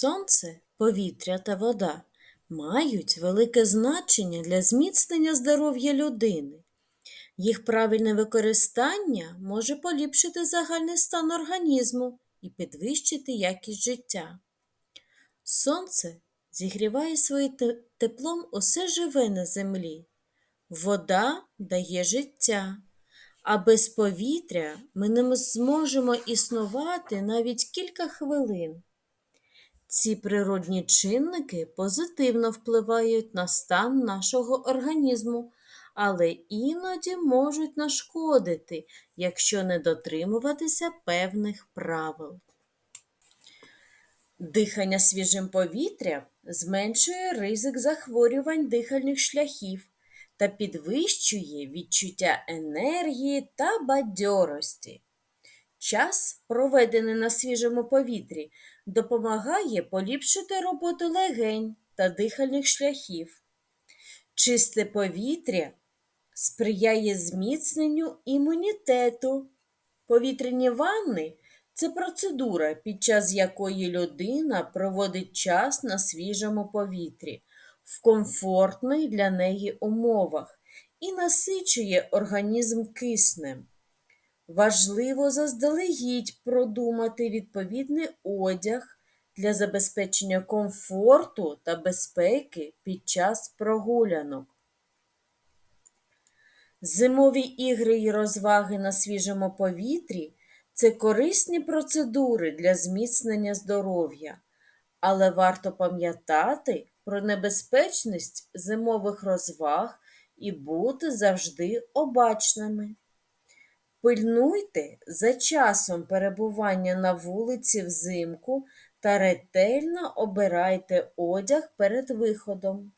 Сонце, повітря та вода мають велике значення для зміцнення здоров'я людини. Їх правильне використання може поліпшити загальний стан організму і підвищити якість життя. Сонце зігріває своїм теплом усе живе на землі. Вода дає життя, а без повітря ми не зможемо існувати навіть кілька хвилин. Ці природні чинники позитивно впливають на стан нашого організму, але іноді можуть нашкодити, якщо не дотримуватися певних правил. Дихання свіжим повітрям зменшує ризик захворювань дихальних шляхів та підвищує відчуття енергії та бадьорості. Час, проведений на свіжому повітрі, допомагає поліпшити роботу легень та дихальних шляхів. Чисте повітря сприяє зміцненню імунітету. Повітряні ванни це процедура, під час якої людина проводить час на свіжому повітрі в комфортних для неї умовах і насичує організм киснем. Важливо заздалегідь продумати відповідний одяг для забезпечення комфорту та безпеки під час прогулянок. Зимові ігри і розваги на свіжому повітрі це корисні процедури для зміцнення здоров'я, але варто пам'ятати про небезпечність зимових розваг і бути завжди обачними. Пильнуйте за часом перебування на вулиці взимку та ретельно обирайте одяг перед виходом.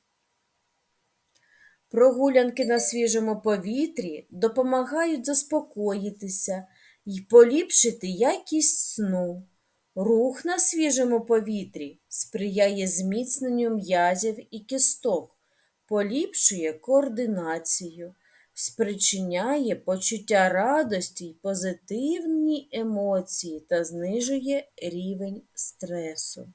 Прогулянки на свіжому повітрі допомагають заспокоїтися і поліпшити якість сну. Рух на свіжому повітрі сприяє зміцненню м'язів і кісток, поліпшує координацію, спричиняє почуття радості й позитивні емоції та знижує рівень стресу.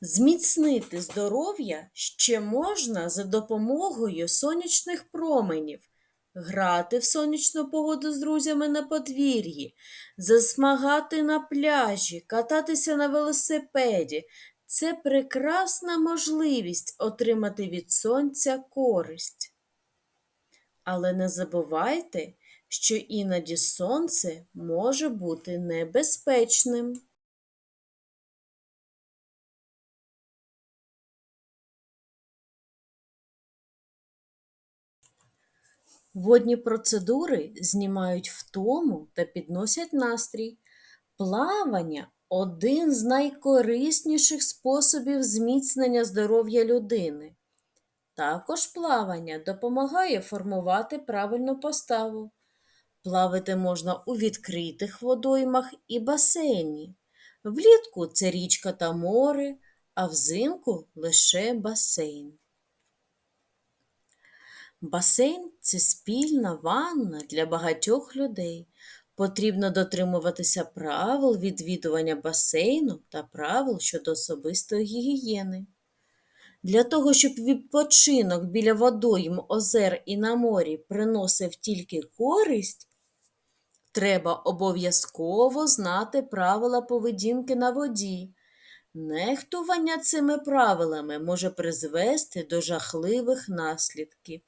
Зміцнити здоров'я ще можна за допомогою сонячних променів, грати в сонячну погоду з друзями на подвір'ї, засмагати на пляжі, кататися на велосипеді. Це прекрасна можливість отримати від сонця користь. Але не забувайте, що іноді сонце може бути небезпечним. Водні процедури знімають втому та підносять настрій. Плавання один з найкорисніших способів зміцнення здоров'я людини. Також плавання допомагає формувати правильну поставу. Плавати можна у відкритих водоймах і басейні. Влітку це річка та море, а взимку лише басейн. Басейн це спільна ванна для багатьох людей. Потрібно дотримуватися правил відвідування басейну та правил щодо особистої гігієни. Для того, щоб відпочинок біля водойм, озер і на морі приносив тільки користь, треба обов'язково знати правила поведінки на воді. Нехтування цими правилами може призвести до жахливих наслідків.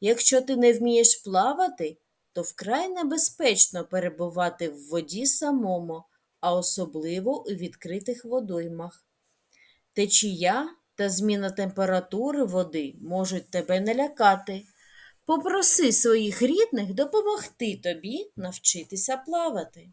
Якщо ти не вмієш плавати, то вкрай небезпечно перебувати в воді самому, а особливо у відкритих водоймах. Течія та зміна температури води можуть тебе налякати. Попроси своїх рідних допомогти тобі навчитися плавати.